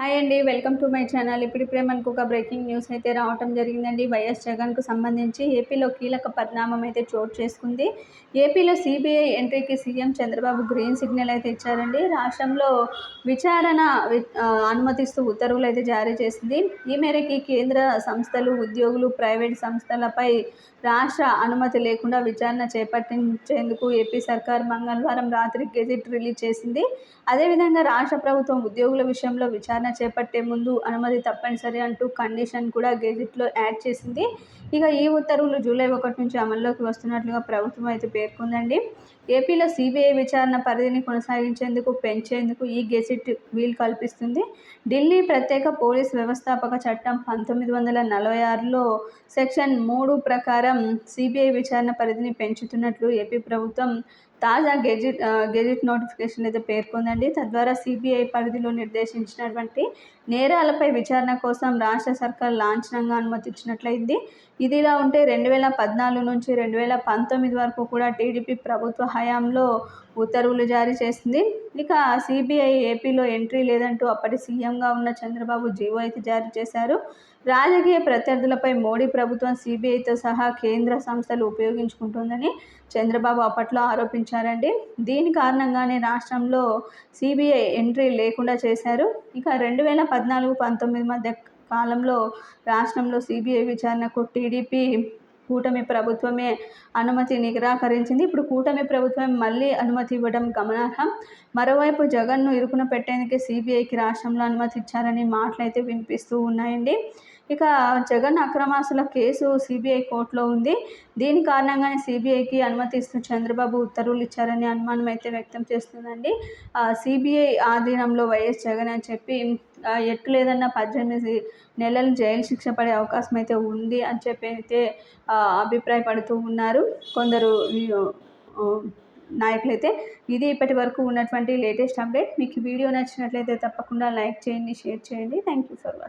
Hi అండి welcome to my channel. ఇప్పుడిప్పుడే మనకు ఒక బ్రేకింగ్ న్యూస్ అయితే రావటం జరిగిందండి. వైఎస్ జగన్కు సంబంధించి ఏపీలో కీలక పరిణామం అయితే చోటు చేసుకుంది. ఏపీలో సిబిఐ ఎంట్రీకి సీఎం చంద్రబాబు గ్రీన్ సిగ్నల్ అయితే ఇచ్చారండి. రాష్ట్రంలో విచారణ అనుమతిస్తూ ఉత్తర్వులు అయితే జారీ చేసింది. ఈ మేరకి కేంద్ర సంస్థలు ఉద్యోగులు ప్రైవేట్ సంస్థలపై రాష్ట్ర అనుమతి లేకుండా విచారణ చేపట్టించేందుకు ఏపీ సర్కార్ మంగళవారం రాత్రి గెజిట్ రిలీజ్ చేసింది. అదేవిధంగా రాష్ట్ర ప్రభుత్వం ఉద్యోగుల విషయంలో విచారణ చేపట్టే ముందు అనుమతి తప్పనిసరి అంటూ కండిషన్ కూడా గెజిట్లో యాడ్ చేసింది. ఇక ఈ ఉత్తర్వులు జూలై ఒకటి నుంచి అమల్లోకి వస్తున్నట్లుగా ప్రభుత్వం అయితే పేర్కొందండి. ఏపీలో సిబిఐ విచారణ పరిధిని కొనసాగించేందుకు పెంచేందుకు ఈ గెజిట్ వీలు కల్పిస్తుంది. ఢిల్లీ ప్రత్యేక పోలీస్ వ్యవస్థాపక చట్టం పంతొమ్మిది వందల నలభై ఆరులో సెక్షన్ మూడు ప్రకారం సిబిఐ విచారణ పరిధిని పెంచుతున్నట్లు ఏపీ ప్రభుత్వం తాజా గెజిట్ గెజిట్ నోటిఫికేషన్ అయితే పేర్కొందండి. తద్వారా సిబిఐ పరిధిలో నిర్దేశించినటువంటి నేరాలపై విచారణ కోసం రాష్ట్ర సర్కార్ లాంఛనంగా అనుమతించినట్లయింది. ఇదిలా ఉంటే రెండు వేల పద్నాలుగు నుంచి రెండు వేల పంతొమ్మిది వరకు కూడా టీడీపీ ప్రభుత్వ హయాంలో ఉత్తర్వులు జారీ చేసింది. ఇక సిబిఐ ఏపీలో ఎంట్రీ లేదంటూ అప్పటి సీఎంగా ఉన్న చంద్రబాబు జీవో అయితే జారీ చేశారు. రాజకీయ ప్రత్యర్థులపై మోడీ ప్రభుత్వం సిబిఐతో సహా కేంద్ర సంస్థలు ఉపయోగించుకుంటుందని చంద్రబాబు అప్పట్లో ఉంచారండి దీని కారణంగానే రాష్ట్రంలో సిబిఐ ఎంట్రీ లేకుండా చేశారు. ఇక రెండు వేల పద్నాలుగు పంతొమ్మిది మధ్య కాలంలో రాష్ట్రంలో సిబిఐ విచారణకు టీడీపీ కూటమి ప్రభుత్వమే అనుమతి నిరాకరించింది. ఇప్పుడు కూటమి ప్రభుత్వం మళ్ళీ అనుమతి ఇవ్వడం గమనార్హం. మరోవైపు జగన్ను ఇరుకున పెట్టేందుకే సిబిఐకి రాష్ట్రంలో అనుమతి ఇచ్చారని మాటలైతే వినిపిస్తూ ఉన్నాయండి. ఇక జగన్ అక్రమాసుల కేసు సిబిఐ కోర్టులో ఉంది. దీని కారణంగానే సిబిఐకి అనుమతిస్తూ చంద్రబాబు ఉత్తర్వులు ఇచ్చారని అనుమానం అయితే వ్యక్తం చేస్తుందండి. సిబిఐ ఆధీనంలో వైఎస్ జగన్ అని చెప్పి ఎట్టు లేదన్నా పద్దెనిమిది నెలలు జైలు శిక్ష పడే అవకాశం అయితే ఉంది అని చెప్పి అయితే అభిప్రాయపడుతూ ఉన్నారు. కొందరు నాయకులైతే ఇది ఇప్పటి వరకు ఉన్నటువంటి లేటెస్ట్ అప్డేట్. మీకు వీడియో నచ్చినట్లయితే తప్పకుండా లైక్ చేయండి షేర్ చేయండి. Thank you for watching